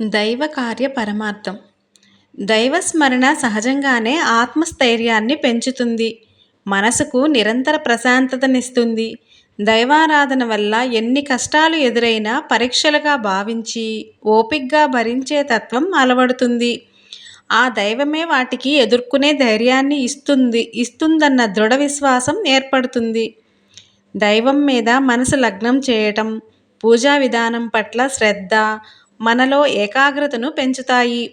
దైవ కార్య పరమార్థం. దైవస్మరణ సహజంగానే ఆత్మస్థైర్యాన్ని పెంచుతుంది. మనసుకు నిరంతర ప్రశాంతతనిస్తుంది. దైవారాధన వల్ల ఎన్ని కష్టాలు ఎదురైనా పరీక్షలుగా భావించి ఓపిగ్గా భరించే తత్వం అలవడుతుంది. ఆ దైవమే వాటికి ఎదుర్కొనే ధైర్యాన్ని ఇస్తుంది ఇస్తుందన్న దృఢ విశ్వాసం ఏర్పడుతుంది. దైవం మీద మనసు లగ్నం చేయటం పూజా విధానం పట్ల శ్రద్ధ మనలో ఏకాగ్రతను పెంచుతాయి.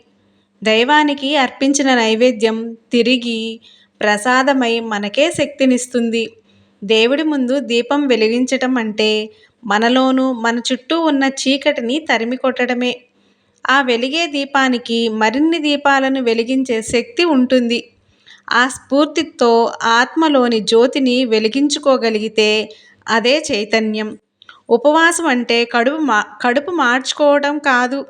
దైవానికి అర్పించిన నైవేద్యం తిరిగి ప్రసాదమై మనకే శక్తినిస్తుంది. దేవుడి ముందు దీపం వెలిగించటం అంటే మనలోనూ మన చుట్టూ ఉన్న చీకటిని తరిమి కొట్టడమే. ఆ వెలిగే దీపానికి మరిన్ని దీపాలను వెలిగించే శక్తి ఉంటుంది. ఆ స్ఫూర్తితో ఆత్మలోని జ్యోతిని వెలిగించుకోగలిగితే అదే చైతన్యం. ఉపవాసం అంటే కడుపు మా కడుపు మార్చుకోవడం కాదు.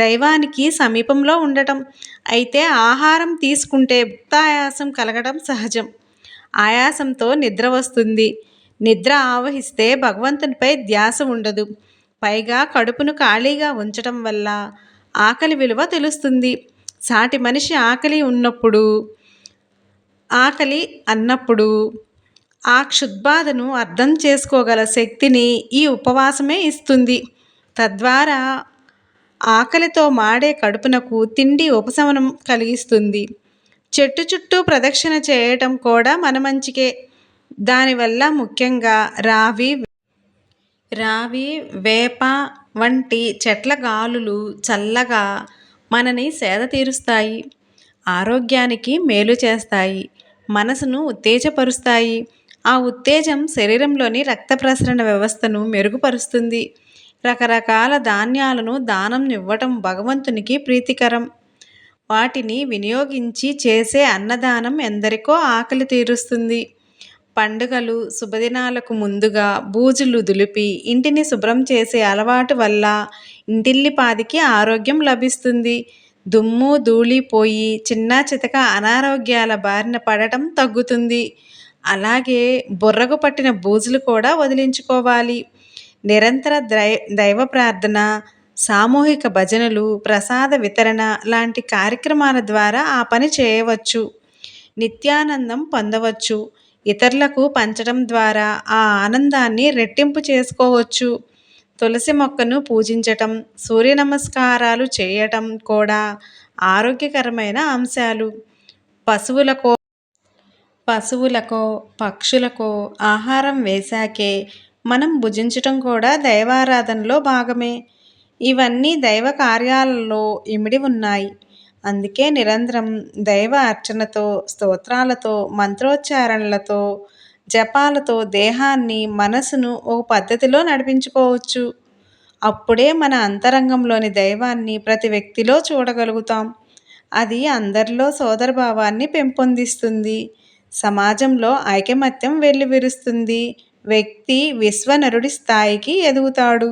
దైవానికి సమీపంలో ఉండటం. అయితే ఆహారం తీసుకుంటే భుక్తాయాసం కలగడం సహజం. ఆయాసంతో నిద్ర వస్తుంది. నిద్ర ఆవహిస్తే భగవంతునిపై ధ్యాస ఉండదు. పైగా కడుపును ఖాళీగా ఉంచటం వల్ల ఆకలి విలువ తెలుస్తుంది. సాటి మనిషి ఆకలి ఉన్నప్పుడు ఆకలి అన్నప్పుడు ఆ క్షుద్బాధను అర్థం చేసుకోగల శక్తిని ఈ ఉపవాసమే ఇస్తుంది. తద్వారా ఆకలితో మాడే కడుపునకు తిండి ఉపశమనం కలిగిస్తుంది. చెట్టు చుట్టూ ప్రదక్షిణ చేయటం కూడా మన మంచికే. దానివల్ల ముఖ్యంగా రావి రావి వేప వంటి చెట్ల గాలులు చల్లగా మనని సేద తీరుస్తాయి. ఆరోగ్యానికి మేలు చేస్తాయి. మనసును ఉత్తేజపరుస్తాయి. ఆ ఉత్తేజం శరీరంలోని రక్త ప్రసరణ వ్యవస్థను మెరుగుపరుస్తుంది. రకరకాల ధాన్యాలను దానం ఇవ్వటం భగవంతునికి ప్రీతికరం. వాటిని వినియోగించి చేసే అన్నదానం ఎందరికో ఆకలి తీరుస్తుంది. పండుగలు శుభదినాలకు ముందుగా బూజులు దులిపి ఇంటిని శుభ్రం చేసే అలవాటు వల్ల ఇంటిల్లిపాదికి ఆరోగ్యం లభిస్తుంది. దుమ్ము ధూళి పోయి చిన్న చితక అనారోగ్యాల బారిన పడటం తగ్గుతుంది. అలాగే బుర్రకు పట్టిన బూజులు కూడా వదిలించుకోవాలి. నిరంతర దై దైవ ప్రార్థన సామూహిక భజనలు ప్రసాద వితరణ లాంటి కార్యక్రమాల ద్వారా ఆ పని చేయవచ్చు. నిత్యానందం పొందవచ్చు. ఇతరులకు పంచడం ద్వారా ఆ ఆనందాన్ని రెట్టింపు చేసుకోవచ్చు. తులసి మొక్కను పూజించటం సూర్య నమస్కారాలు చేయటం కూడా ఆరోగ్యకరమైన అంశాలు. పశువులకో పశువులకో పక్షులకో ఆహారం వేశాకే మనం భుజించటం కూడా దైవారాధనలో భాగమే. ఇవన్నీ దైవ కార్యాలలో ఇమిడి ఉన్నాయి. అందుకే నిరంతరం దైవ అర్చనతో స్తోత్రాలతో మంత్రోచ్చారణలతో జపాలతో దేహాన్ని మనసును ఒక పద్ధతిలో నడిపించుకోవచ్చు. అప్పుడే మన అంతరంగంలోని దైవాన్ని ప్రతి వ్యక్తిలో చూడగలుగుతాం. అది అందరిలో సోదరభావాన్ని పెంపొందిస్తుంది. సమాజంలో ఐకమత్యం వెల్లివిరుస్తుంది. వ్యక్తి విశ్వనరుడి స్థాయికి ఎదుగుతాడు.